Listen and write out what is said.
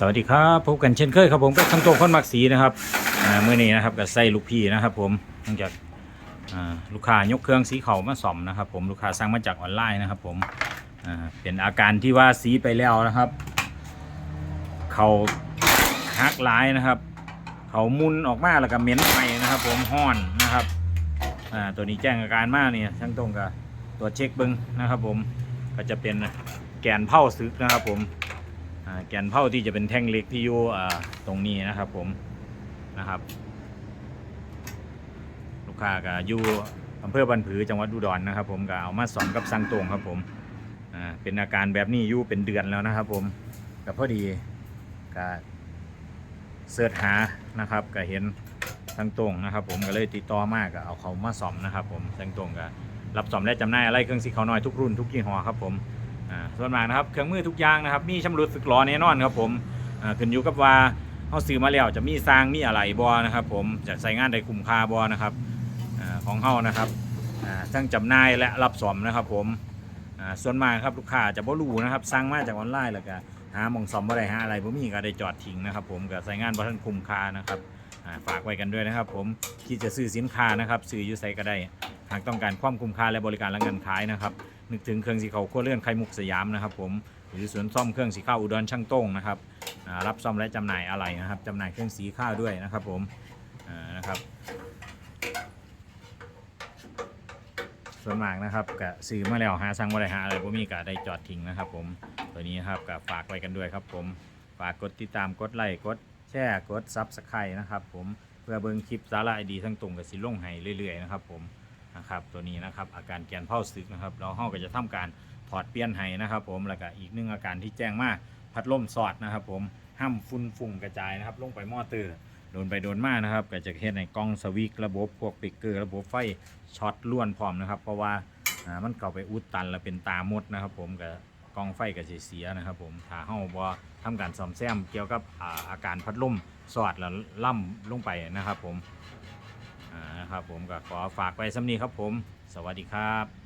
สวัสดีครับพบกันเช่นเคยครับผมกับทั้งโตคนมักสีนะครับเมื่อนี้นะครับกับไส้ลูกพี่นะครับผมเนื่องจากลูกค้ายกเครื่องสีเขามาซ่อมนะครับผมลูกค้าสั่งมาจากออนไลน์นะครับผมเป็นอาการที่ว่าสีไปแล้วนะครับ เขาหักลายนะครับเขามุนออกมาแล้วก็เหม็นไปนะครับ ผมห้อนนะครับตัวนี้แจ้งอาการมากเนี่ยช่างตรงกับตัวเช็คเบิ้งนะครับ ผมก็จะเป็นแกนเผาซึกนะครับผม แกนเผาที่จะเป็นแท่งเล็กที่อยู่ตรงนี้นะครับผมนะครับ ลูกค้าก็อยู่อำเภอบันผือจังหวัดอุดรนะครับ ผมก็เอามาสอนกับสังตรงครับผมอ่าเป็นอาการแบบนี้อยู่เป็นเดือนแล้วนะครับ ผมก็พอดีก็เสิร์ชหานะครับก็เห็นสังตรงนะครับ ผมก็เลยติดต่อมากก็เอาเขามาสอมนะครับ ผมสังตรงก็รับสอมและจำหน่ายอะไรเครื่องสีเขาน้อยทุกรุ่นทุกยี่ห้อครับผม ส่วนมากนะครับเครื่องมือทุกอย่างนะครับ มีชำรุดสึกหรอแน่นอนครับผมขึ้นอยู่กับว่าเขาซื้อมาแล้วจะมีสร้างมีอะไรบอนะครับ ผมจะใส่งานได้คุ้มค่าบอนะครับอของเขานะครับทั้งจำหน่ายและรับสอมนะครับผมส่วนมากครับลูกค้าจะบ่รู้นะครับสั่งมาจากออนไลน์แล้วก็หามองซ่อมบ่ได้หาอะไรบ่มีก็ได้จอดทิ้งนะครับ ผมก็ใส่งานบ่ทันคุ้มค่านะครับฝากไว้กันด้วยนะครับ ผมที่จะซื้อสินค้านะครับซื้ออยู่ไสก็ได้ หากต้องการความคุ้มค่าและบริการและเงินขายนะครับ นึกถึงเครื่องสีเขาขั้วเลื่อนไข่มุกสยามนะครับผมหรือสวนซ่อมเครื่องสีข้าวอุดรช่างโต้งนะครับรับซ่อมและจำหน่ายอะไรนะครับจำหน่ายเครื่องสีข้าวด้วยนะครับผมนะครับส่วนมากนะครับกับซื้อมาแล้วหาสั่งมาได้หาอะไรพวกมีก็ได้จอดทิ้งนะครับผมตัวนี้ครับกับฝากไว้กันด้วยครับผมฝากกดติดตามกดไลค์กดแชร์กดซับสไครต์นะครับผมเพื่อเบิ่งคลิปสาระดีทั้งตรงกับสิลงให้เรื่อยๆนะครับผม นะครับตัวนี้นะครับอาการแกนเผาซึกนะครับเราเฮาก็จะทำการถอดเปลี่ยนให้นะครับ ผมแล้วก็อีกหนึ่งอาการที่แจ้งมาพัดลมสอดนะครับ ผมห้ามฝุ่นฝุ่งกระจายนะครับลงไปหม้อเตอร์โดนไปโดนมานะครับก็จะเห็นในกล้องสวิกระบบพวกปิกเกอร์ระบบไฟช็อตล้วนพร้อมนะครับ เพราะว่ามันเก่าไปอุดตันแล้วเป็นตามดนะครับ ผมกับกล้องไฟก็จะเสียนะครับผมถ้าเฮาบ่ทำการซ่อมแซมเกี่ยวกับอาการพัดลมสอดแล้วล่ำลงไปนะครับ ผม นะครับผมก็ขอฝากไปสำนีครับผม สวัสดีครับ